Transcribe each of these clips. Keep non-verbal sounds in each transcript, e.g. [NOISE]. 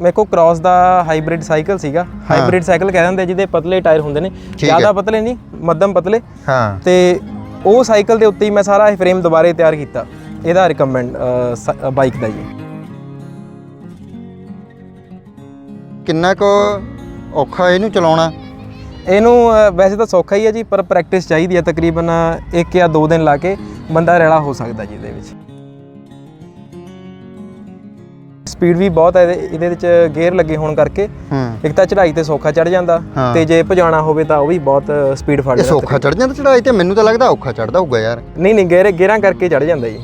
ਮੇਰੇ ਕੋਲ ਕ੍ਰਾਸ ਦਾ ਹਾਈਬ੍ਰਿਡ ਸਾਈਕਲ ਸੀਗਾ। ਹਾਈਬ੍ਰਿਡ ਸਾਈਕਲ ਕਹਿ ਦਿੰਦੇ ਜਿਹਦੇ ਪਤਲੇ ਟਾਇਰ ਹੁੰਦੇ ਨੇ। ਜ਼ਿਆਦਾ ਪਤਲੇ ਨਹੀਂ ਮੱਧਮ ਪਤਲੇ। ਹਾਂ। ਤੇ ਉਹ ਸਾਈਕਲ ਦੇ ਉੱਤੇ ਹੀ ਮੈਂ ਸਾਰਾ ਇਹ ਫਰੇਮ ਦੁਬਾਰੇ ਤਿਆਰ ਕੀਤਾ। ਇਹਦਾ ਰਿਕਮੈਂਡ ਬਾਈਕ ਦਾ ਜੀ ਕਿੰਨਾ ਕੁ ਔਖਾ ਇਹਨੂੰ ਚਲਾਉਣਾ? ਇਹਨੂੰ ਵੈਸੇ ਤਾਂ ਸੌਖਾ ਹੀ ਹੈ ਜੀ ਪਰ ਪ੍ਰੈਕਟਿਸ ਚਾਹੀਦੀ ਹੈ ਤਕਰੀਬਨ 1 ਜਾਂ 2 ਦਿਨ ਲਾ ਕੇ ਬੰਦਾ ਰੈਲਾ ਹੋ ਸਕਦਾ ਜੀ ਇਹਦੇ ਵਿੱਚ। ਸਪੀਡ ਵੀ ਬਹੁਤ ਹੈ ਇਹਦੇ ਇਹਦੇ ਵਿੱਚ ਗੇਅਰ ਲੱਗੇ ਹੋਣ ਕਰਕੇ। ਹੂੰ। ਇੱਕ ਤਾਂ ਚੜ੍ਹਾਈ ਤੇ ਸੌਖਾ ਚੜ ਜਾਂਦਾ ਹਾਂ। ਤੇ ਜੇ ਭਜਾਣਾ ਹੋਵੇ ਤਾਂ ਉਹ ਵੀ ਬਹੁਤ ਸਪੀਡ ਫੜ ਇਹ ਜਾਂਦਾ ਸੌਖਾ ਚੜ ਜਾਂਦਾ ਚੜਾਈ ਤੇ? ਮੈਨੂੰ ਤਾਂ ਲੱਗਦਾ ਔਖਾ ਚੜਦਾ ਹੋਊਗਾ ਯਾਰ। ਨਹੀਂ ਨਹੀਂ ਗੇਅਰ ਗੇਅਰਾਂ ਕਰਕੇ ਚੜ ਜਾਂਦਾ ਜੀ।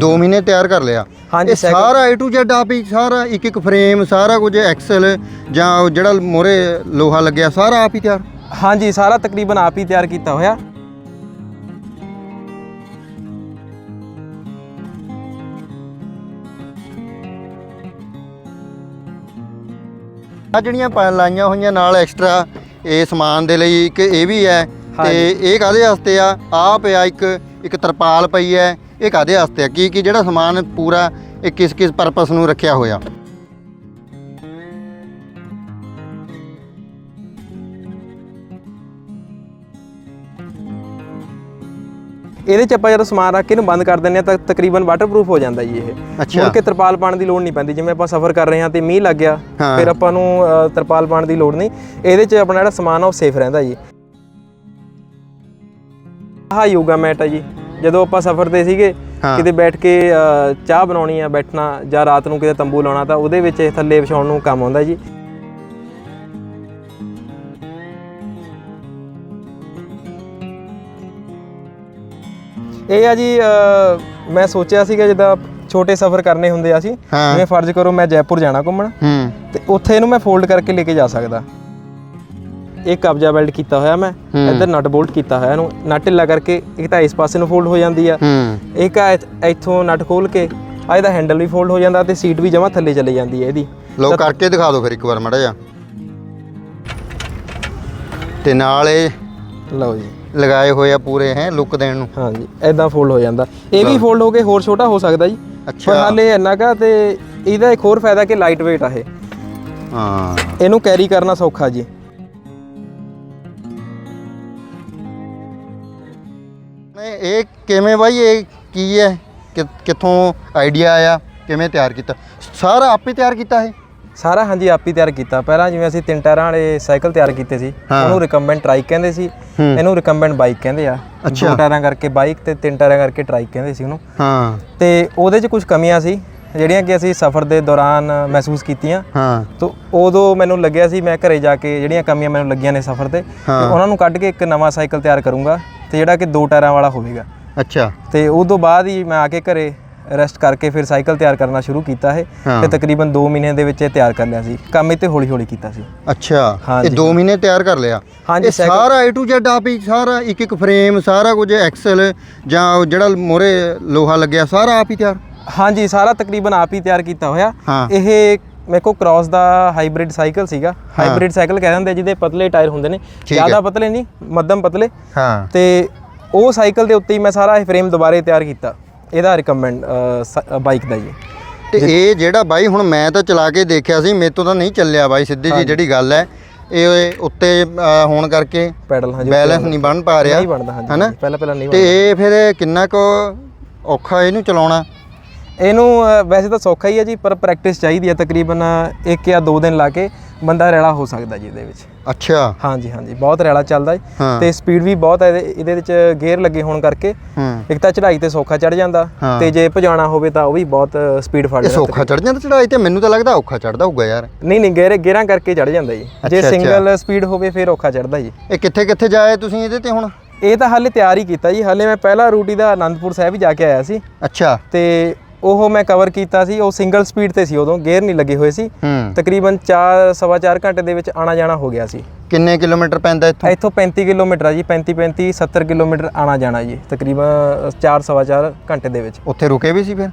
2 ਮਹੀਨੇ ਤਿਆਰ ਕਰ ਲਿਆ। ਹਾਂਜੀ ਇਹ ਸਾਰਾ A to Z ਆਪ ਹੀ ਸਾਰਾ ਇੱਕ ਇੱਕ ਫਰੇਮ ਸਾਰਾ ਕੁਝ ਐਕਸਲ ਜਾਂ ਉਹ ਜਿਹੜਾ ਮੋਰੇ ਲੋਹਾ ਲੱਗਿਆ ਸਾਰਾ ਆਪ ਹੀ ਤਿਆਰ? ਹਾਂਜੀ ਸਾਰਾ ਤਕਰੀਬਨ ਆਪ ਹੀ ਤਿਆਰ ਕੀਤਾ ਹੋਇਆ। ਆ ਜਿਹੜੀਆਂ ਪਾ ਲਾਈਆਂ ਹੋਈਆਂ ਨਾਲ ਐਕਸਟਰਾ ਇਹ ਸਮਾਨ ਦੇ ਲਈ ਇੱਕ ਇਹ ਵੀ ਹੈ ਤੇ ਇਹ ਕਾਦੇ ਵਾਸਤੇ ਆ? ਆ ਪਿਆ ਇੱਕ ਇੱਕ ਤਰਪਾਲ ਪਈ ਹੈ। ਇਹ ਕਾਦੇ ਵਾਸਤੇ ਆ? ਕੀ ਕੀ ਜਿਹੜਾ ਸਮਾਨ ਪੂਰਾ ਇਹ ਕਿਸ ਕਿਸ ਪਰਪਸ ਨੂੰ ਰੱਖਿਆ ਹੋਇਆ? ਇਹਦੇ ਚ ਆਪਾਂ ਜਦੋਂ ਸਮਾਨ ਰੱਖ ਕੇ ਇਹਨੂੰ ਬੰਦ ਕਰ ਦਿੰਦੇ ਆ ਤਾਂ ਤਕਰੀਬਨ ਵਾਟਰਪ੍ਰੂਫ ਹੋ ਜਾਂਦਾ ਜੀ ਇਹ। ਅੱਛਾ। ਮੁੜ ਕੇ ਤਰਪਾਲ ਪਾਉਣ ਦੀ ਲੋੜ ਨਹੀਂ ਪੈਂਦੀ। ਜਿਵੇਂ ਆਪਾਂ ਸਫ਼ਰ ਕਰ ਰਹੇ ਹਾਂ ਤੇ ਮੀਂਹ ਲੱਗ ਗਿਆ। ਫਿਰ ਆਪਾਂ ਨੂੰ ਤਰਪਾਲ ਪਾਉਣ ਦੀ ਲੋੜ ਨਹੀਂ। ਇਹਦੇ ਚ ਆਪਣਾ ਜਿਹੜਾ ਸਮਾਨ ਆ ਉਹ ਸੇਫ ਰਹਿੰਦਾ ਜੀ। ਆਹ ਯੋਗਾ ਮੈਟ ਆ ਜੀ। ਜਦੋਂ ਆਪਾਂ ਸਫ਼ਰ ਤੇ ਸੀਗੇ। ਕਿਤੇ ਬੈਠ ਕੇ ਚਾਹ ਬਣਾਉਣੀ ਆ ਬੈਠਣਾ ਜਾਂ ਰਾਤ ਨੂੰ ਕਿਤੇ ਤੰਬੂ ਲਾਉਣਾ ਤਾਂ ਉਹਦੇ ਵਿੱਚ ਇਹ ਥੱਲੇ ਵਿਛਾਉਣ ਨੂੰ ਕੰਮ ਆਉਂਦਾ ਜੀ। ਇਹ ਆ ਜੀ ਮੈਂ ਸੋਚਿਆ ਸੀਗਾ ਜਿੱਦਾਂ ਛੋਟੇ ਸਫ਼ਰ ਕਰਨੇ ਹੁੰਦੇ ਆ ਹਾਂ। ਜਿਵੇਂ ਫਰਜ਼ ਕਰੋ ਮੈਂ ਜੈਪੁਰ ਜਾਣਾ ਘੁੰਮਣ ਹੂੰ। ਤੇ ਉੱਥੇ ਇਹਨੂੰ ਮੈਂ ਫੋਲਡ ਕਰਕੇ ਲੈ ਕੇ ਜਾ ਸਕਦਾ। ਇਹ ਕਬਜਾ ਬੈਲਟ ਕੀਤਾ ਹੋਇਆ ਮੈਂ। ਇੱਧਰ ਨਟ ਬੋਲਟ ਕੀਤਾ ਹੋਇਆ ਇਹਨੂੰ ਨਟ ਢਿੱਲਾ ਕਰਕੇ ਇੱਕ ਤਾਂ ਇਸ ਪਾਸੇ ਨੂੰ ਫੋਲਡ ਹੋ ਜਾਂਦੀ ਆ। ਹੂੰ। ਇੱਕ ਆ ਇਥ- ਇੱਥੋਂ ਨਟ ਖੋਲ ਕੇ ਆ ਇਹਦਾ ਹੈਂਡਲ ਵੀ ਫੋਲਡ ਹੋ ਜਾਂਦਾ ਤੇ ਸੀਟ ਵੀ ਜਮਾ ਥੱਲੇ ਚਲੇ ਜਾਂਦੀ ਹੈ ਇਹਦੀ। ਲੋ ਕਰਕੇ ਦਿਖਾ ਦਿਓ ਫਿਰ ਇੱਕ ਵਾਰ ਮੜਾ ਜਾ ਤੇ ਨਾਲ ਇਹ ਲਓ ਜੀ। ਲਗਾਏ ਹੋਏ ਆ ਪੂਰੇ ਹੈ ਲੁੱਕ ਦੇਣ ਨੂੰ? ਹਾਂਜੀ ਐਦਾਂ ਫੋਲਡ ਹੋ ਜਾਂਦਾ। ਇਹ ਵੀ ਫੋਲਡ ਹੋ ਕੇ ਹੋਰ ਛੋਟਾ ਹੋ ਸਕਦਾ ਜੀ। ਪਰ ਅੱਛਾ ਹਾਲੇ ਇੰਨਾ ਕਾ ਤੇ ਇਹਦਾ ਇੱਕ ਹੋਰ ਫਾਇਦਾ ਕਿ ਲਾਈਟ weight ਆ ਇਹ। ਹਾਂ। ਇਹਨੂੰ ਕੈਰੀ ਕਰਨਾ ਸੌਖਾ ਜੀ। ਨਹੀਂ, ਇਹ ਕਿਵੇਂ ਬਾਈ ਇਹ ਕੀ ਹੈ? ਕਿ- ਕਿੱਥੋਂ ਆਈਡੀਆ ਆਇਆ? ਕਿਵੇਂ ਤਿਆਰ ਕੀਤਾ? ਸਾਰਾ ਆਪੇ ਤਿਆਰ ਕੀਤਾ ਇਹ? ਸਾਰਾ ਹਾਂਜੀ ਆਪ ਹੀ ਤਿਆਰ ਕੀਤਾ ਪਹਿਲਾਂ ਜਿਵੇਂ ਅਸੀਂ ਤਿੰਨ ਟਾਇਰਾਂ ਵਾਲੇ ਸਾਈਕਲ ਤਿਆਰ ਕੀਤੇ ਸੀ। ਉਹਨੂੰ ਰਿਕਮਬੈਂਟ ਟਰਾਈਕ ਕਹਿੰਦੇ ਸੀ। ਇਹਨੂੰ ਰਿਕਮਬੈਂਟ ਬਾਈਕ ਕਹਿੰਦੇ ਆ। ਦੋ ਟਾਇਰਾਂ ਕਰਕੇ ਬਾਈਕ ਤੇ ਤਿੰਨ ਟਾਇਰਾਂ ਕਰਕੇ ਟਰਾਈਕ ਕਹਿੰਦੇ ਸੀ ਉਹਨੂੰ ਹਾਂ ਤੇ ਉਹਦੇ 'ਚ ਕੁਝ ਕਮੀਆਂ ਸੀ ਜਿਹੜੀਆਂ ਕਿ ਅਸੀਂ ਸਫ਼ਰ ਦੇ ਦੌਰਾਨ ਮਹਿਸੂਸ ਕੀਤੀਆਂ ਹਾਂ ਤੋ ਉਦੋਂ ਮੈਨੂੰ ਲੱਗਿਆ ਸੀ ਮੈਂ ਘਰੇ ਜਾ ਕੇ ਜਿਹੜੀਆਂ ਕਮੀਆਂ ਮੈਨੂੰ ਲੱਗੀਆਂ ਨੇ ਸਫ਼ਰ ਤੇ। ਉਹਨਾਂ ਨੂੰ ਕੱਢ ਕੇ ਇੱਕ ਨਵਾਂ ਸਾਈਕਲ ਤਿਆਰ ਕਰੂੰਗਾ ਤੇ ਜਿਹੜਾ ਕਿ ਦੋ ਟਾਇਰਾਂ ਵਾਲਾ ਹੋਵੇਗਾ ਅੱਛਾ ਤੇ ਉਸ ਤੋਂ ਬਾਅਦ ਹੀ ਮੈਂ ਆ ਕੇ ਘਰੇ ਰੈਸਟ ਕਰਕੇ ਫਿਰ ਸਾਈਕਲ ਤਿਆਰ ਕਰਨਾ ਸ਼ੁਰੂ ਕੀਤਾ ਹੈ ਹਾਂ। ਤੇ ਤਕਰੀਬਨ 2 ਮਹੀਨਿਆਂ ਦੇ ਵਿੱਚ ਇਹ ਤਿਆਰ ਕਰ ਲਿਆ ਸੀ। ਕੰਮ ਇਹ ਤੇ ਹੌਲੀ ਹੌਲੀ ਕੀਤਾ ਸੀ। ਅੱਛਾ ਹਾਂਜੀ। ਇਹ 2 ਮਹੀਨੇ ਤਿਆਰ ਕਰ ਲਿਆ। ਹਾਂਜੀ, ਇਹ ਸਾਰਾ A to Z ਆਪ ਹੀ ਸਾਰਾ ਇੱਕ ਇੱਕ ਫਰੇਮ ਸਾਰਾ ਕੁਝ ਐਕਸਲ ਜਾਂ ਉਹ ਜਿਹੜਾ ਮੋਰੇ ਲੋਹਾ ਲੱਗਿਆ ਸਾਰਾ ਆਪ ਹੀ ਤਿਆਰ? ਹਾਂਜੀ ਸਾਰਾ ਤਕਰੀਬਨ ਆਪ ਹੀ ਤਿਆਰ ਕੀਤਾ ਹੋਇਆ। ਹਾਂ। ਇਹ ਮੇਰੇ ਕੋਲ ਕ੍ਰਾਸ ਦਾ ਹਾਈਬ੍ਰਿਡ ਸਾਈਕਲ ਸੀਗਾ। ਹਾਈਬ੍ਰਿਡ ਸਾਈਕਲ ਕਹਿ ਦਿੰਦੇ ਆ, ਜਿਹਦੇ ਪਤਲੇ ਟਾਇਰ ਹੁੰਦੇ ਨੇ। ਜ਼ਿਆਦਾ ਪਤਲੇ ਨਹੀਂ ਮੱਧਮ ਪਤਲੇ। ਹਾਂ। ਤੇ ਉਹ ਸਾਈਕਲ ਦੇ ਉੱਤੇ ਹੀ ਮੈਂ ਸਾਰਾ ਇਹ ਫਰੇਮ ਦੁਬਾਰੇ ਤਿਆਰ ਕੀਤਾ। ਇਹਦਾ ਰਿਕਮੈਂਡ ਬਾਈਕ ਦਾ ਜੀ। ਤੇ ਇਹ ਜਿਹੜਾ ਬਾਈ ਹੁਣ ਮੈਂ ਤਾਂ ਚਲਾ ਕੇ ਦੇਖਿਆ ਸੀ ਮੇਰੇ ਤੋਂ ਤਾਂ ਨਹੀਂ ਚੱਲਿਆ ਬਾਈ ਸਿੱਧੀ ਜੀ ਜਿਹੜੀ ਗੱਲ ਹੈ ਇਹ ਉੱਤੇ ਹੋਣ ਕਰਕੇ ਪੈਡਲ ਹਾਂਜੀ ਬੈਲੈਂਸ ਨਹੀਂ ਬਣ ਪਾ ਰਿਹਾ ਨਹੀਂ ਬਣਦਾ ਹਾਂਜੀ ਹਨਾ? ਪਹਿਲਾਂ ਪਹਿਲਾਂ ਨਹੀਂ ਤੇ ਇਹ ਫਿਰ ਕਿੰਨਾ ਕੁ ਔਖਾ ਇਹਨੂੰ ਚਲਾਉਣਾ? ਇਹਨੂੰ ਵੈਸੇ ਤਾਂ ਸੌਖਾ ਹੀ ਹੈ ਜੀ ਪਰ ਪ੍ਰੈਕਟਿਸ ਚਾਹੀਦੀ ਹੈ ਤਕਰੀਬਨ 1 ਜਾਂ 2 ਦਿਨ ਲਾ ਕੇ। ਬੰਦਾ ਰੈਲਾ ਹੋ ਸਕਦਾ ਜੀ ਇਹਦੇ ਵਿੱਚ। ਅੱਛਾ। ਹਾਂਜੀ ਹਾਂਜੀ ਬਹੁਤ ਰੈਲਾ ਚੱਲਦਾ ਹਾਂ। ਹੈ। ਤੇ ਸਪੀਡ ਵੀ ਬਹੁਤ ਹੈ ਇਹਦੇ ਇਹਦੇ ਵਿੱਚ ਗੇਅਰ ਲੱਗੇ ਹੋਣ ਕਰਕੇ ਹੂੰ। ਇੱਕ ਤਾਂ ਚੜ੍ਹਾਈ ਤੇ ਸੌਖਾ ਚੜ ਜਾਂਦਾ ਹਾਂ। ਤੇ ਜੇ ਭਜਾਣਾ ਹੋਵੇ ਤਾਂ ਉਹ ਵੀ ਬਹੁਤ ਸਪੀਡ ਫੜ ਇਹ ਜਾਂਦਾ। ਸੌਖਾ ਚੜ ਜਾਂਦਾ ਚੜਾਈ ਤੇ? ਮੈਨੂੰ ਤਾਂ ਲੱਗਦਾ ਔਖਾ ਚੜਦਾ ਹੋਊਗਾ ਯਾਰ। ਨਹੀਂ ਨਹੀਂ ਗੇਅਰ ਗੇਅਰਾਂ ਕਰਕੇ ਚੜ ਜਾਂਦਾ ਜੀ। ਜੇ ਅੱਛਾ, ਅੱਛਾ। ਸਿੰਗਲ ਸਪੀਡ ਹੋਵੇ ਫਿਰ ਔਖਾ ਚੜਦਾ ਜੀ। ਇਹ ਕਿੱਥੇ ਕਿੱਥੇ ਜਾਏ ਤੁਸੀਂ ਇਹਦੇ ਤੇ ਹੁਣ? ਇਹ ਤਾਂ ਹਾਲੇ ਤਿਆਰ ਹੀ ਕੀਤਾ ਜੀ। ਹਾਲੇ ਮੈਂ ਪਹਿਲਾ ਰੂਟ ਇਹਦਾ ਆਨੰਦਪੁਰ ਸਾਹਿਬ ਹੀ ਜਾ ਕੇ ਆਇਆ ਸੀ। ਅੱਛਾ। ਤੇ ਉਹ ਮੈਂ ਕਵਰ ਕੀਤਾ ਸੀ ਉਹ ਸਿੰਗਲ ਸਪੀਡ ਤੇ ਸੀ ਉਦੋਂ ਗੇਅਰ ਨਹੀਂ ਲੱਗੇ ਹੋਏ ਸੀ। ਤਕਰੀਬਨ 4 ਸਵਾ 4 ਘੰਟੇ ਦੇ ਵਿੱਚ ਆਣਾ ਜਾਣਾ ਹੋ ਗਿਆ ਸੀ। ਕਿੰਨੇ ਕਿਲੋਮੀਟਰ ਪੈਂਦਾ ਇੱਥੋਂ? ਇੱਥੋਂ 35 ਕਿਲੋਮੀਟਰ ਆ ਜੀ 35 35 70 ਕਿਲੋਮੀਟਰ ਆਣਾ ਜਾਣਾ ਜੀ ਤਕਰੀਬਨ 4 ਸਵਾ 4 ਘੰਟੇ ਦੇ ਵਿੱਚ। ਉੱਥੇ ਰੁਕੇ ਵੀ ਸੀ ਫਿਰ?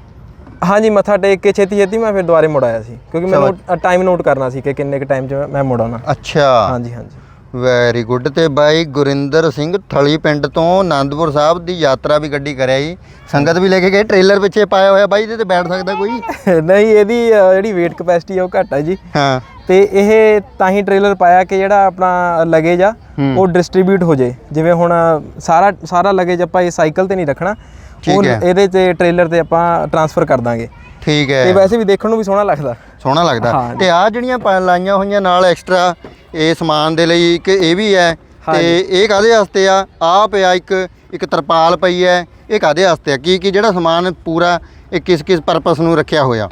ਹਾਂਜੀ ਮੱਥਾ ਟੇਕ ਕੇ ਛੇਤੀ ਛੇਤੀ ਮੈਂ ਫਿਰ ਦੁਬਾਰੇ ਮੁੜ ਆਇਆ ਸੀ ਕਿਉਂਕਿ ਮੈਨੂੰ ਟਾਈਮ ਨੋਟ ਕਰਨਾ ਸੀ ਕਿ ਕਿੰਨੇ ਕ ਟਾਈਮ 'ਚ ਮੈਂ ਮੁੜ ਆਉਣਾ ਅੱਛਾ। ਹਾਂਜੀ ਹਾਂਜੀ। ਵੈਰੀ ਗੁੱਡ ਤੇ ਬਾਈ ਗੁਰਿੰਦਰ ਸਿੰਘ ਥਲੀ ਪਿੰਡ ਤੋਂ ਆਨੰਦਪੁਰ ਸਾਹਿਬ ਦੀ ਯਾਤਰਾ ਵੀ ਗੱਡੀ ਕਰਿਆ ਜੀ। ਸੰਗਤ ਵੀ ਲੈ ਕੇ ਗਏ। ਟ੍ਰੇਲਰ ਪਿੱਛੇ ਪਾਇਆ ਹੋਇਆ ਬਾਈ ਇਹਦੇ ਤੇ ਬੈਠ ਸਕਦਾ ਕੋਈ? [LAUGHS] ਨਹੀਂ ਇਹਦੀ ਅ, ਜਿਹੜੀ weight capacity ਆ ਉਹ ਘੱਟ ਜੀ। ਹਾਂ। ਤੇ ਇਹ ਤਾਂ ਹੀ ਟ੍ਰੇਲਰ ਪਾਇਆ ਕਿ ਜਿਹੜਾ ਆਪਣਾ ਲਗੇਜ ਆ। ਉਹ ਡਿਸਟ੍ਰੀਬਿਊਟ ਹੋ ਜੇ। ਜਿਵੇਂ ਹੁਣ ਸਾਰਾ ਸਾਰਾ ਲਗੇਜ ਆਪਾਂ ਇਹ ਸਾਈਕਲ ਤੇ ਨਹੀਂ ਰੱਖਣਾ। ਠੀਕ ਉਹ ਹੈ। ਇਹਦੇ ਤੇ ਟ੍ਰੇਲਰ ਤੇ ਆਪਾਂ ਟਰਾਂਸਫਰ ਕਰ ਦਾਂਗੇ। ਠੀਕ ਤੇ ਹੈ ਵੈਸੇ ਵੀ ਦੇਖਣ ਨੂੰ ਵੀ ਸੋਹਣਾ ਲੱਗਦਾ। ਸੋਹਣਾ ਲੱਗਦਾ। ਤੇ ਆ ਜਿਹੜੀਆਂ ਪਾ- ਲਾਈਆਂ ਹੋਈਆਂ ਨਾਲ ਐਕਸਟਰਾ ਇਹ ਸਮਾਨ ਦੇ ਲਈ ਇੱਕ ਇਹ ਵੀ ਹੈ। ਤੇ ਇਹ ਕਾਦੇ ਵਾਸਤੇ ਆ? ਆ ਪਿਆ ਇੱਕ ਇੱਕ ਤਰਪਾਲ ਪਈ ਹੈ। ਇਹ ਕਾਦੇ ਵਾਸਤੇ ਆ? ਕੀ ਕੀ ਜਿਹੜਾ ਸਮਾਨ ਪੂਰਾ ਇਹ ਕਿਸ ਕਿਸ ਪਰਪਸ ਨੂੰ ਰੱਖਿਆ ਹੋਇਆ?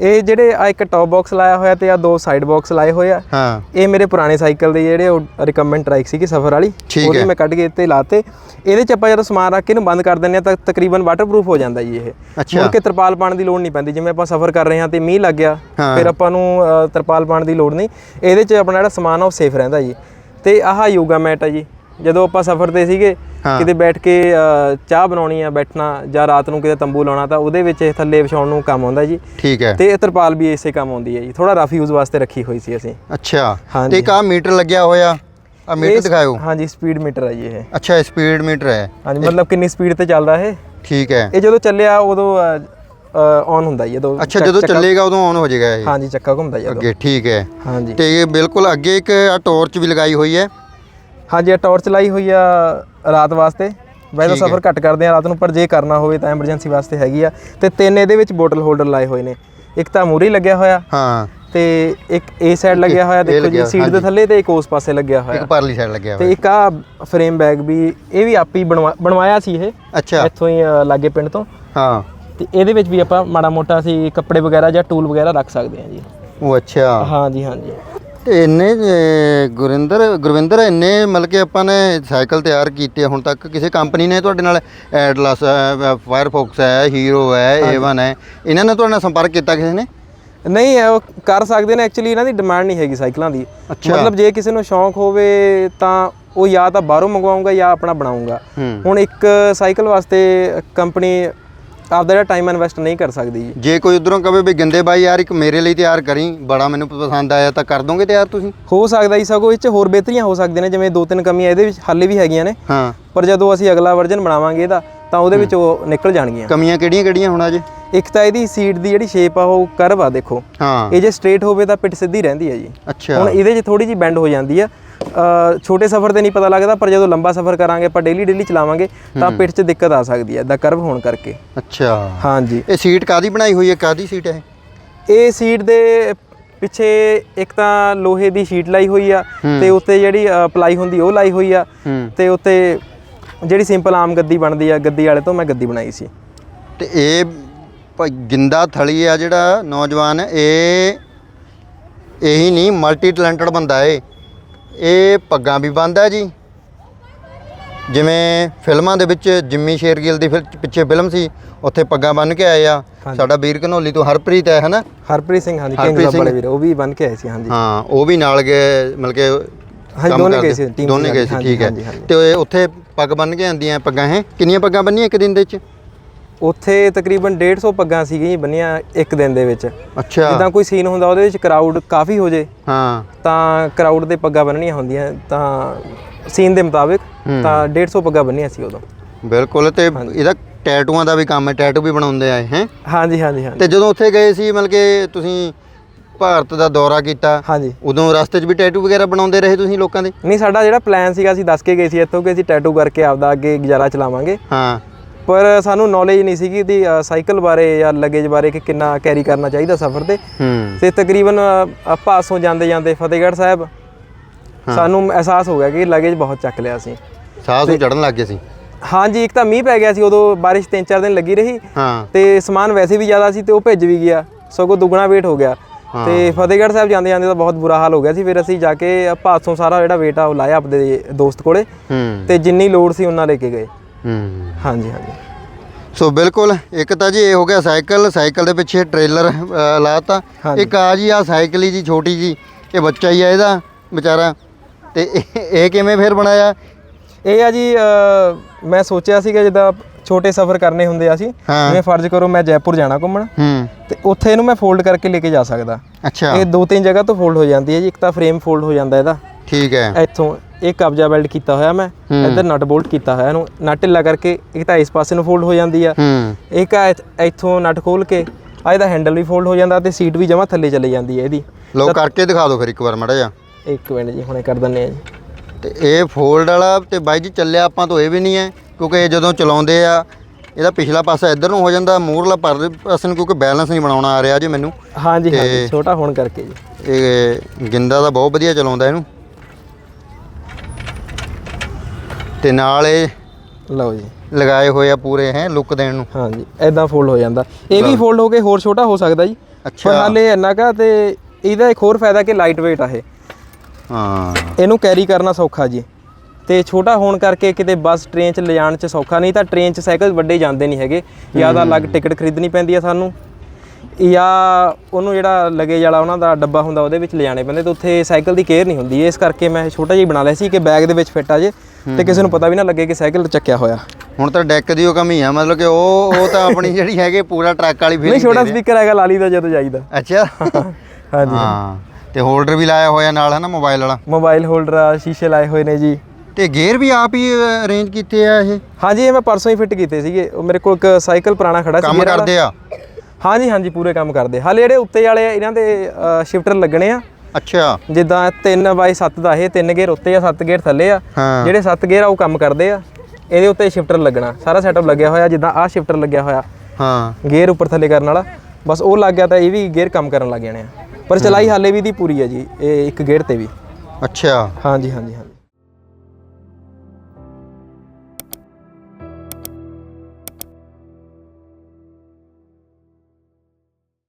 ਇਹ ਜਿਹੜੇ ਆ ਇੱਕ ਟੌਪ ਬਾਕਸ ਲਾਇਆ ਹੋਇਆ ਤੇ ਆ ਦੋ ਸਾਈਡ ਬਾਕਸ ਲਾਏ ਹੋਏ ਆ ਹਾਂ ਇਹ ਮੇਰੇ ਪੁਰਾਣੇ ਸਾਈਕਲ ਦੇ ਜਿਹੜੇ ਉਹ ਰਿਕਮੈਂਡ ਟ੍ਰਾਈਕ ਸੀਗੀ ਸਫਰ ਵਾਲੀ ਉਹਦੀ। ਮੈਂ ਕੱਢ ਕੇ ਇੱਥੇ ਲਾਤੇ ਇਹਦੇ ਚ ਆਪਾਂ ਜਦੋਂ ਸਮਾਨ ਰੱਖ ਕੇ ਇਹਨੂੰ ਬੰਦ ਕਰ ਦਿੰਦੇ ਆ ਤਾਂ ਤਕਰੀਬਨ ਵਾਟਰਪ੍ਰੂਫ ਹੋ ਜਾਂਦਾ ਜੀ ਇਹ ਅੱਛਾ। ਮੁੜ ਕੇ ਤਰਪਾਲ ਪਾਉਣ ਦੀ ਲੋੜ ਨਹੀਂ ਪੈਂਦੀ ਜਿਵੇਂ ਆਪਾਂ ਸਫਰ ਕਰ ਰਹੇ ਹਾਂ ਤੇ ਮੀਂਹ ਲੱਗ ਗਿਆ। ਫਿਰ ਆਪਾਂ ਨੂੰ ਤਰਪਾਲ ਪਾਉਣ ਦੀ ਲੋੜ ਨਹੀਂ ਇਹਦੇ ਚ ਆਪਣਾ ਜਿਹੜਾ ਸਮਾਨ ਆ ਉਹ ਸੇਫ ਰਹਿੰਦਾ ਜੀ ਤੇ ਆਹ ਯੋਗਾ ਮੈਟ ਆ ਜੀ ਜਦੋਂ ਆਪਾਂ ਸਫਰ ਤੇ ਸੀਗੇ। ਕਿਤੇ ਬੈਠ ਕੇ ਚਾਹ ਬਣਾਉਣੀ ਆ ਬੈਠਣਾ ਜਾਂ ਰਾਤ ਨੂੰ ਕਿਤੇ ਤੰਬੂ ਲਾਉਣਾ ਤਾਂ ਉਹਦੇ ਵਿੱਚ ਇਹ ਥੱਲੇ ਵਿਛਾਉਣ ਨੂੰ ਕੰਮ ਆਉਂਦਾ ਜੀ। ਠੀਕ ਹੈ। ਤੇ ਇਹ ਤਰਪਾਲ ਵੀ ਇਸੇ ਕੰਮ ਆਉਂਦੀ ਹੈ ਜੀ। ਥੋੜਾ ਰਫ ਯੂਜ਼ ਵਾਸਤੇ ਰੱਖੀ ਹੋਈ ਸੀ ਅਸੀਂ। ਅੱਛਾ। ਤੇ ਆਹ ਮੀਟਰ ਲੱਗਿਆ ਹੋਇਆ। ਆ ਮੀਟਰ ਦਿਖਾਓ ਹਾਂਜੀ ਸਪੀਡ ਮੀਟਰ ਹੈ ਜੀ ਇਹ। ਅੱਛਾ ਸਪੀਡ ਮੀਟਰ ਹੈ। ਹਾਂਜੀ ਮਤਲਬ ਕਿੰਨੀ ਸਪੀਡ ਤੇ ਚੱਲਦਾ ਇਹ? ਠੀਕ ਹੈ। ਇਹ ਜਦੋਂ ਚੱਲਿਆ ਉਦੋਂ ਔਨ ਹੁੰਦਾ ਜੀ ਜਦੋਂ ਅੱਛਾ ਜਦੋਂ ਚੱਲੇਗਾ ਉਦੋਂ ਆਨ ਹੋ ਜਾਏਗਾ ਇਹ। ਹਾਂਜੀ ਚੱਕਾ ਘੁੰਮਦਾ ਜੀ ਅੱਗੇ ਠੀਕ ਹੈ। ਹਾਂਜੀ। ਤੇ ਇਹ ਬਿਲਕੁਲ ਅੱਗੇ ਇੱਕ ਆ ਟਾਰਚ ਵੀ ਲਗਾਈ ਹੋਈ ਹੈ। ਹਾਂਜੀ ਇਹ ਟਾਰਚ ਲਾਈ ਹੋਈ ਆ ਰਾਤ ਵਾਸਤੇ। ਵੈਸੇ ਹੈ। ਸਫ਼ਰ ਘੱਟ ਕਰਦੇ ਆ ਰਾਤ ਨੂੰ ਪਰ ਜੇ ਕਰਨਾ ਹੋਵੇ ਤਾਂ ਐਮਰਜੈਂਸੀ ਵਾਸਤੇ ਹੈਗੀ ਆ। ਤੇ ਤਿੰਨ ਇਹਦੇ ਵਿੱਚ ਬੋਟਲ ਹੋਲਡਰ ਲਾਏ ਹੋਏ ਨੇ। ਇੱਕ ਤਾਂ ਮੂਰੀ ਲੱਗਿਆ ਹੋਇਆ। ਹਾਂ। ਤੇ ਇੱਕ ਇਹ ਸਾਈਡ ਲੱਗਿਆ ਹੋਇਆ ਦੇਖੋ ਜੀ ਸੀਟ ਦੇ। ਥੱਲੇ ਤੇ ਇੱਕ ਉਸ ਪਾਸੇ ਲੱਗਿਆ ਇੱਕ ਹੋਇਆ ਪਰਲੀ ਸਾਈਡ ਲੱਗਿਆ ਤੇ ਹੋਇਆ। ਇੱਕ ਆ ਫਰੇਮ ਬੈਗ ਵੀ ਇਹ ਵੀ ਆਪ ਹੀ ਬਣਵਾ- ਬਣਵਾਇਆ ਸੀ ਇਹ। ਅੱਛਾ। ਇੱਥੋਂ ਹੀ ਲਾਗੇ ਪਿੰਡ ਤੋਂ। ਹਾਂ। ਤੇ ਇਹਦੇ ਵਿੱਚ ਵੀ ਆਪਾਂ ਮਾੜਾ ਮੋਟਾ ਅਸੀਂ ਕੱਪੜੇ ਵਗੈਰਾ ਜਾਂ ਟੂਲ ਵਗੈਰਾ ਰੱਖ ਸਕਦੇ ਹਾਂ ਜੀ। ਉਹ ਅੱਛਾ। ਹਾਂਜੀ ਹਾਂਜੀ। ਤੇ ਇੰਨੇ ਅਹ, ਗੁਰਿੰਦਰ ਗੁਰਵਿੰਦਰ ਇੰਨੇ ਮਤਲਬ ਕਿ ਆਪਾਂ ਨੇ ਸਾਈਕਲ ਤਿਆਰ ਕੀਤੇ ਆ ਹੁਣ ਤੱਕ ਕਿਸੇ ਕੰਪਨੀ ਨੇ ਤੁਹਾਡੇ ਨਾਲ ਐਡਲਸ ਹੈ ਫਾਇਰਫੌਕਸ ਹੈ ਹੀਰੋ ਹੈ ਏਵਨ ਹੈ ਇਹਨਾਂ ਨੇ ਤੁਹਾਡੇ ਨਾਲ ਸੰਪਰਕ ਕੀਤਾ ਕਿਸੇ ਨੇ? ਨਹੀਂ ਇਹ ਉਹ ਕਰ ਸਕਦੇ ਨੇ ਐਕਚੁਅਲੀ ਇਹਨਾਂ ਦੀ ਡਿਮਾਂਡ ਨਹੀਂ ਹੈਗੀ ਸਾਈਕਲਾਂ ਦੀ। ਅੱਛਾ। ਮਤਲਬ ਜੇ ਕਿਸੇ ਨੂੰ ਸ਼ੌਂਕ ਹੋਵੇ ਤਾਂ ਉਹ ਜਾਂ ਤਾਂ ਬਾਹਰੋਂ ਮੰਗਵਾਉਂਗਾ ਜਾਂ ਆਪਣਾ ਬਣਾਉਂਗਾ ਹੂੰ। ਹੁਣ ਇੱਕ ਸਾਈਕਲ ਵਾਸਤੇ ਕੰਪਨੀ ਆਪਦਾ ਜਿਹੜਾ ਟਾਈਮ ਇਨਵੈਸਟ ਨਹੀਂ ਕਰ ਸਕਦੀ ਜੀ। ਜੇ ਕੋਈ ਉਧਰੋਂ ਕਵੇ ਵੀ ਗਿੰਦੇ ਬਾਈ ਯਾਰ ਇੱਕ ਮੇਰੇ ਲਈ ਤਿਆਰ ਕਰੀ ਬੜਾ ਮੈਨੂੰ ਪਸੰਦ ਆਇਆ ਤਾਂ ਕਰ ਦੋਗੇ ਤਿਆਰ ਤੁਸੀਂ? ਹੋ ਸਕਦਾ ਜੀ ਸਗੋਂ ਇਹ 'ਚ ਹੋਰ ਬਿਹਤਰੀਆਂ ਹੋ ਸਕਦੀਆਂ ਨੇ ਜਿਵੇਂ ਦੋ ਤਿੰਨ ਕਮੀਆਂ ਇਹਦੇ ਵਿੱਚ ਹਾਲੇ ਵੀ ਹੈਗੀਆਂ ਨੇ। ਹਾਂ। ਪਰ ਜਦੋਂ ਅਸੀਂ ਅਗਲਾ ਵਰਜ਼ਨ ਬਣਾਵਾਂਗੇ ਇਹਦਾ ਤਾਂ ਉਹਦੇ ਵਿੱਚ ਉਹ ਨਿਕਲ ਜਾਣਗੀਆਂ। ਕਮੀਆਂ ਕਿਹੜੀਆਂ ਕਿਹੜੀਆਂ ਹੁਣ ਅਜੇ? ਇੱਕ ਤਾਂ ਇਹਦੀ ਸੀਟ ਦੀ ਜਿਹੜੀ ਸ਼ੇਪ ਆ ਉਹ ਕਰਵ ਆ ਦੇਖੋ। ਹਾਂ। ਇਹ ਜੇ ਸਟ੍ਰੇਟ ਹੋਵੇ ਤਾਂ ਪਿੱਠ ਸਿੱਧੀ ਰਹਿੰਦੀ ਹੈ ਜੀ। ਅੱਛਾ। ਹੁਣ ਇਹਦੇ 'ਚ ਥੋੜੀ ਜੀ ਬੈਂਡ ਹੋ ਜਾਂਦੀ ਆ। ਛੋਟੇ ਸਫ਼ਰ ਤੇ ਨਹੀਂ ਪਤਾ ਲੱਗਦਾ ਪਰ ਜਦੋਂ ਲੰਬਾ ਸਫ਼ਰ ਕਰਾਂਗੇ ਆਪਾਂ ਡੇਲੀ ਡੇਲੀ ਚਲਾਵਾਂਗੇ ਤਾਂ ਪਿੱਠ 'ਚ ਦਿੱਕਤ ਆ ਸਕਦੀ ਹੈ ਦਾ ਕਰਵ ਹੋਣ ਕਰਕੇ। ਅੱਛਾ। ਹਾਂਜੀ। ਇਹ ਸੀਟ ਕਾਦੀ ਬਣਾਈ ਹੋਈ ਹੈ ਕਾਦੀ ਸੀਟ ਹੈ ਇਹ? ਸੀਟ ਦੇ ਪਿੱਛੇ ਇੱਕ ਤਾਂ ਲੋਹੇ ਦੀ ਸ਼ੀਟ ਲਾਈ ਹੋਈ ਆ ਤੇ ਉੱਤੇ ਜਿਹੜੀ ਪਲਾਈ ਹੁੰਦੀ ਉਹ ਲਾਈ ਹੋਈ ਆ ਤੇ ਉੱਤੇ ਜਿਹੜੀ ਸਿੰਪਲ ਆਮ ਗੱਦੀ ਬਣਦੀ ਆ ਗੱਦੀ ਵਾਲੇ ਤੋਂ ਮੈਂ ਗੱਦੀ ਬਣਾਈ ਸੀ। ਤੇ ਇਹ ਗਿੰਦਾ ਥਲੀ ਆ ਜਿਹੜਾ ਨੌਜਵਾਨ ਇਹ ਇਹੀ ਨਹੀਂ ਮਲਟੀ ਟੈਲੈਂਟਡ ਬੰਦਾ ਏ। ਇਹ ਪੱਗਾਂ ਵੀ ਬੰਨਦਾ ਜੀ। ਜਿਵੇਂ ਫਿਲਮਾਂ ਦੇ ਵਿੱਚ ਜਿੰਮੀ ਸ਼ੇਰਗਿੱਲ ਦੀ ਪਿੱਛੇ ਫਿਲਮ ਸੀ ਉੱਥੇ ਪੱਗਾਂ ਬੰਨ ਕੇ ਆਏ ਆ। ਸਾਡਾ ਵੀਰ ਘਨੌਲੀ ਤੋਂ ਹਰਪ੍ਰੀਤ ਹੈ ਹਨਾ? ਹਰਪ੍ਰੀਤ ਸਿੰਘ ਹਾਂਜੀ ਕਿੰਗ ਵਾਲੇ ਸਿੰਘ। ਵੀਰ ਉਹ ਵੀ ਬਣ ਕੇ ਆਏ ਸੀ ਹਾਂਜੀ। ਹਾਂ ਉਹ ਵੀ ਨਾਲ ਗਏ ਮਤਲਬ ਕਿ ਹਾਂਜੀ, ਦੋਨੇ। ਗਏ ਸੀ, team ਦੋਨੇ ਗਏ ਸੀ ਠੀਕ ਹੈ। ਤੇ ਉੱਥੇ ਪੱਗ ਬੰਨ ਕੇ ਆਂਦੀਆਂ ਪੱਗਾਂ ਹੈ? ਕਿੰਨੀਆਂ ਪੱਗਾਂ ਬੰਨੀਆਂ ਇੱਕ ਦਿਨ ਦੇ ਵਿੱਚ? ਉੱਥੇ ਤਕਰੀਬਨ 150 ਪੱਗਾਂ ਸੀਗੀਆਂ ਬੰਨੀਆਂ ਇੱਕ ਦਿਨ ਦੇ ਵਿੱਚ। ਅੱਛਾ। ਜਿੱਦਾਂ ਕੋਈ ਸੀਨ ਹੁੰਦਾ ਉਹਦੇ ਵਿੱਚ ਕਰਾਊਡ ਕਾਫੀ ਹੋ ਜੇ ਹਾਂ। ਤਾਂ ਕਰਾਊਡ ਦੇ ਪੱਗਾਂ ਬੰਨਣੀਆਂ ਹੁੰਦੀਆਂ ਤਾਂ ਸੀਨ ਦੇ ਮੁਤਾਬਿਕ ਤਾਂ 150 ਪੱਗਾਂ ਬੰਨੀਆਂ ਸੀ ਉਦੋਂ। ਬਿਲਕੁਲ ਤੇ ਇਹਦਾ ਟੈਟੂਆਂ ਦਾ ਵੀ ਕੰਮ ਹੈ ਟੈਟੂ ਵੀ ਬਣਾਉਂਦੇ ਆਏ ਹੈ? ਹਾਂਜੀ ਹਾਂਜੀ ਹਾਂਜੀ। ਤੇ ਜਦੋਂ ਉੱਥੇ ਗਏ ਸੀ ਮਤਲਬ ਕਿ ਤੁਸੀਂ ਭਾਰਤ ਦਾ ਦੌਰਾ ਕੀਤਾ ਹਾਂਜੀ। ਉਦੋਂ ਰਸਤੇ 'ਚ ਵੀ ਟੈਟੂ ਵਗੈਰਾ ਬਣਾਉਂਦੇ ਰਹੇ ਤੁਸੀਂ ਲੋਕਾਂ ਦੇ? ਨਹੀਂ ਸਾਡਾ ਜਿਹੜਾ ਪਲਾਨ ਸੀਗਾ ਅਸੀਂ ਦੱਸ ਕੇ ਗਏ ਸੀ ਇੱਥੋਂ ਕਿ ਅਸੀਂ ਟੈਟੂ ਕਰਕੇ ਆਪਦਾ ਅੱਗੇ ਗੁਜ਼ਾਰਾ ਚਲਾਵਾਂਗੇ। ਹਾਂ। ਪਰ ਸਾਨੂੰ ਨੌਲੇਜ ਨਹੀਂ ਸੀਗੀ ਦੀ ਸਾਈਕਲ ਬਾਰੇ ਜਾਂ ਲਗੇਜ ਬਾਰੇ ਕਿ ਕਿੰਨਾ ਕੈਰੀ ਕਰਨਾ ਚਾਹੀਦਾ ਸਫ਼ਰ ਤੇ। ਤੇ ਤਕਰੀਬਨ ਆਪਾਂ ਪਾਸੋਂ ਜਾਂਦੇ ਜਾਂਦੇ ਫਤਿਹਗੜ੍ਹ ਸਾਹਿਬ ਸਾਨੂੰ ਅਹਿਸਾਸ ਹੋ ਗਿਆ ਕਿ ਲਗੇਜ ਬਹੁਤ ਚੱਕ ਲਿਆ ਸੀ ਸਾਹ ਨੂੰ ਚੜਨ ਲੱਗ ਗਏ ਸੀ। ਹਾਂਜੀ ਇੱਕ ਤਾਂ ਮੀਂਹ ਪੈ ਗਿਆ ਸੀ ਉਦੋਂ ਬਾਰਿਸ਼ ਤਿੰਨ ਚਾਰ ਦਿਨ ਲੱਗੀ ਰਹੀ। ਤੇ ਸਮਾਨ ਵੈਸੇ ਵੀ ਜ਼ਿਆਦਾ ਸੀ ਤੇ ਉਹ ਭਿੱਜ ਵੀ ਗਿਆ ਸਗੋਂ ਦੁੱਗਣਾ ਵੇਟ ਹੋ ਗਿਆ। ਤੇ ਫਤਿਹਗੜ੍ਹ ਸਾਹਿਬ ਜਾਂਦੇ ਜਾਂਦੇ ਤਾਂ ਬਹੁਤ ਬੁਰਾ ਹਾਲ ਹੋ ਗਿਆ ਸੀ ਫਿਰ ਅਸੀਂ ਜਾ ਕੇ ਪਾਸੋਂ ਸਾਰਾ ਜਿਹੜਾ ਵੇਟ ਆ ਉਹ ਲਾਇਆ ਆਪਣੇ ਦੋਸਤ ਕੋਲੇ। ਤੇ ਜਿੰਨੀ ਲੋਡ ਸੀ ਉਹਨਾਂ ਲੈ ਕੇ ਗਏ। ਹੂੰ। ਹਾਂਜੀ ਹਾਂਜੀ। ਸੋ ਬਿਲਕੁਲ ਇੱਕ ਤਾਂ ਜੀ ਇਹ ਹੋ ਗਿਆ ਸਾਈਕਲ ਸਾਈਕਲ ਦੇ ਪਿੱਛੇ ਟ੍ਰੇਲਰ ਲਾਤਾ। ਹਾਂਜੀ। ਇੱਕ ਆ ਜੀ ਆ ਸਾਈਕਲ ਹੀ ਜੀ ਛੋਟੀ ਜੀ ਇਹ ਬੱਚਾ ਹੀ ਆ ਇਹਦਾ ਵਿਚਾਰਾ। ਤੇ ਇਹ- ਇਹ ਕਿਵੇਂ ਫੇਰ ਬਣਾਇਆ? ਇਹ ਆ ਜੀ ਅ, ਮੈਂ ਸੋਚਿਆ ਸੀਗਾ ਜਿੱਦਾਂ ਛੋਟੇ ਸਫ਼ਰ ਕਰਨੇ ਹੁੰਦੇ ਆ ਸੀ ਹਾਂ। ਜਿਵੇਂ ਫਰਜ਼ ਕਰੋ ਮੈਂ ਜੈਪੁਰ ਜਾਣਾ ਘੁੰਮਣ ਹੂੰ। ਤੇ ਉੱਥੇ ਇਹਨੂੰ ਮੈਂ ਫੋਲਡ ਕਰਕੇ ਲੈ ਕੇ ਜਾ ਸਕਦਾ। ਅੱਛਾ। ਇਹ ਦੋ ਤਿੰਨ ਜਗ੍ਹਾ ਤੋਂ ਫੋਲਡ ਹੋ ਜਾਂਦੀ ਹੈ ਜੀ ਇੱਕ ਤਾਂ ਫਰੇਮ ਫੋਲਡ ਹੋ ਜਾਂਦਾ ਇਹਦਾ। ਠੀਕ ਹੈ। ਇੱਥੋਂ ਇਹ ਕਬਜਾ ਬੈਲਟ ਕੀਤਾ ਹੋਇਆ ਮੈਂ। ਇੱਧਰ ਨਟ ਬੋਲਟ ਕੀਤਾ ਹੋਇਆ ਇਹਨੂੰ। ਨਟ ਢਿੱਲਾ ਕਰਕੇ ਇੱਕ ਤਾਂ ਇਸ ਪਾਸੇ ਨੂੰ ਫੋਲਡ ਹੋ ਜਾਂਦੀ ਆ। ਇੱਕ ਇੱਥ- ਨਟ ਖੋਲ ਕੇ ਆ ਇਹਦਾ ਹੈਂਡਲ ਵੀ ਫੋਲਡ ਹੋ ਜਾਂਦਾ ਤੇ ਸੀਟ ਵੀ ਜਮਾ ਥੱਲੇ ਚਲੇ ਜਾਂਦੀ ਹੈ ਇਹਦੀ। ਲਓ ਕਰਕੇ ਦਿਖਾ ਦਿਓ ਫਿਰ ਇੱਕ ਵਾਰ ਮੜਾ ਜਾ ਇੱਕ ਮਿੰਟ ਜੀ ਹੁਣੇ ਕਰ ਦਿੰਨੇ ਆ ਜੀ। ਤੇ ਇਹ ਫੋਲਡ ਵਾਲਾ ਤੇ ਬਾਈ ਜੀ ਚੱਲਿਆ ਆਪਾਂ ਤੋਂ ਇਹ ਵੀ ਨਹੀਂ ਹੈ ਕਿਉਂਕਿ ਇਹ ਜਦੋਂ ਚਲਾਉਂਦੇ ਆ ਇਹਦਾ ਪਿਛਲਾ ਪਾਸਾ ਇੱਧਰ ਨੂੰ ਹੋ ਜਾਂਦਾ ਮੂਹਰਲਾ ਪਰਲੇ ਪਾਸੇ ਨੂੰ ਕਿਉਂਕਿ ਬੈਲੈਂਸ ਨਹੀਂ ਬਣਾਉਣਾ ਆ ਰਿਹਾ ਜੀ ਮੈਨੂੰ। ਹਾਂਜੀ ਹਾਂਜੀ ਛੋਟਾ ਹੋਣ ਕਰਕੇ ਜੀ। ਇਹ ਗਿੰਦਾ ਦਾ ਬਹੁਤ ਵਧੀਆ ਚਲਾਉਂਦਾ ਇਹਨੂੰ। ਤੇ ਨਾਲ ਇਹ ਲਓ ਜੀ। ਲਗਾਏ ਹੋਏ ਆ ਪੂਰੇ ਹੈ ਲੁੱਕ ਦੇਣ ਨੂੰ? ਹਾਂਜੀ ਐਦਾਂ ਫੋਲਡ ਹੋ ਜਾਂਦਾ। ਇਹ ਵੀ ਫੋਲਡ ਹੋ ਕੇ ਹੋਰ ਛੋਟਾ ਹੋ ਸਕਦਾ ਜੀ। ਪਰ ਅੱਛਾ ਹਾਲੇ ਇੰਨਾ ਕਾ ਤੇ ਇਹਦਾ ਇੱਕ ਹੋਰ ਫਾਇਦਾ ਕਿ ਲਾਈਟ weight ਆ ਇਹ। ਹਾਂ। ਇਹਨੂੰ ਕੈਰੀ ਕਰਨਾ ਸੌਖਾ ਜੀ। ਤੇ ਛੋਟਾ ਹੋਣ ਕਰਕੇ ਕਿਤੇ ਬੱਸ ਟ੍ਰੇਨ 'ਚ ਲਿਜਾਣ 'ਚ ਸੌਖਾ ਨਹੀਂ ਤਾਂ ਟ੍ਰੇਨ 'ਚ ਸਾਈਕਲ ਵੱਡੇ ਜਾਂਦੇ ਨਹੀਂ ਹੈਗੇ। ਜਾਂ ਤਾਂ ਅਲੱਗ ਟਿਕਟ ਖਰੀਦਣੀ ਪੈਂਦੀ ਆ ਸਾਨੂੰ। ਜਾਂ ਉਹਨੂੰ ਜਿਹੜਾ ਲਗੇਜ ਵਾਲਾ ਉਹਨਾਂ ਦਾ ਡੱਬਾ ਹੁੰਦਾ ਉਹਦੇ ਵਿੱਚ ਲਿਜਾਣੇ ਪੈਂਦੇ। ਤੇ ਉੱਥੇ ਸਾਈਕਲ ਦੀ ਕੇਅਰ ਨਹੀਂ ਹੁੰਦੀ। ਇਸ ਕਰਕੇ ਮੈਂ ਛੋਟਾ ਜਿਹਾ ਬਣਾ ਲਿਆ ਸੀ ਕਿ ਬੈਗ ਦੇ ਵਿੱਚ ਫਿੱਟ ਆ ਜੇ। ਤੇ ਕਿਸੇ ਨੂੰ ਪਤਾ ਵੀ ਨਾ ਲੱਗੇ ਕਿ ਸਾਈਕਲ ਚੱਕਿਆ ਹੋਇਆ। ਹੁਣ ਤਾਂ ਡੈਕ ਦੀ ਉਹ ਕਮੀ ਆ ਮਤਲਬ ਕਿ ਉਹ ਉਹ ਤਾਂ ਆਪਣੀ [LAUGHS] ਜਿਹੜੀ ਹੈਗੇ ਪੂਰਾ ਟਰੱਕ ਵਾਲੀ ਨਹੀਂ ਫੀਲਿੰਗ ਛੋਟਾ ਸਪੀਕਰ ਹੈਗਾ ਲਾ ਲਈਦਾ ਜਦੋਂ ਜਾਈਦਾ। ਅੱਛਾ। [LAUGHS] ਹਾਂਜੀ। ਹਾਂ ਤੇ ਹੋਲਡਰ ਵੀ ਲਾਇਆ ਹੋਇਆ ਨਾਲ ਹੈ ਨਾ ਮੋਬਾਈਲ ਵਾਲਾ? ਮੋਬਾਈਲ ਹੋਲਡਰ ਆ ਸ਼ੀਸ਼ੇ ਲਾਏ ਹੋਏ ਨੇ ਜੀ। ਤੇ ਗੇਅਰ ਵੀ ਆਪ ਹੀ ਅਰੇਂਜ ਕੀਤੇ ਆ ਇਹ? ਹਾਂਜੀ ਇਹ ਮੈਂ ਪਰਸੋਂ ਹੀ ਫਿੱਟ ਕੀਤੇ ਸੀਗੇ। ਉਹ ਮੇਰੇ ਕੋਲ ਇੱਕ ਸਾਈਕਲ ਪੁਰਾਣਾ ਖੜਾ ਸੀ ਕੰਮ। ਕਰਦੇ ਆ? ਹਾਂਜੀ ਹਾਂਜੀ ਪੂਰੇ ਕੰਮ ਕਰਦੇ। ਹਾਲੇ ਜਿਹੜੇ ਉੱਤੇ ਵਾਲੇ ਇਹਨਾਂ ਦੇ ਸ਼ਿਫਟਰ ਲੱਗਣੇ ਆ। ਅੱਛਾ। ਜਿੱਦਾਂ 3 ਬਾਈ 7 ਦਾ ਇਹ 3 ਗੇਅਰ ਉੱਤੇ ਆ 7 ਗੇਅਰ ਥੱਲੇ ਆ। ਹਾਂ। ਜਿਹੜੇ 7 ਗੇਅਰ ਆ ਉਹ ਕੰਮ ਕਰਦੇ ਆ। ਇਹਦੇ ਉੱਤੇ ਸ਼ਿਫਟਰ ਲੱਗਣਾ। ਸਾਰਾ ਸੈਟਅਪ ਲੱਗਿਆ ਹੋਇਆ ਜਿੱਦਾਂ ਆਹ ਸ਼ਿਫਟਰ ਲੱਗਿਆ ਹੋਇਆ। ਹਾਂ। ਗੇਅਰ ਉੱਪਰ ਥੱਲੇ ਕਰਨ ਵਾਲਾ। ਬਸ ਉਹ ਲੱਗ ਗਿਆ ਤਾਂ ਇਹ ਵੀ ਗੇਅਰ ਕੰਮ ਕਰਨ ਲੱਗ ਜਾਣੇ ਆ। ਪਰ ਚਲਾਈ ਹਾਲੇ ਵੀ ਦੀ ਪੂਰੀ ਆ ਜੀ ਇਹ ਇੱਕ ਗੇਅਰ ਤੇ ਵੀ। ਅੱਛਾ। ਹਾਂਜੀ ਹਾਂਜੀ ਹਾਂਜੀ।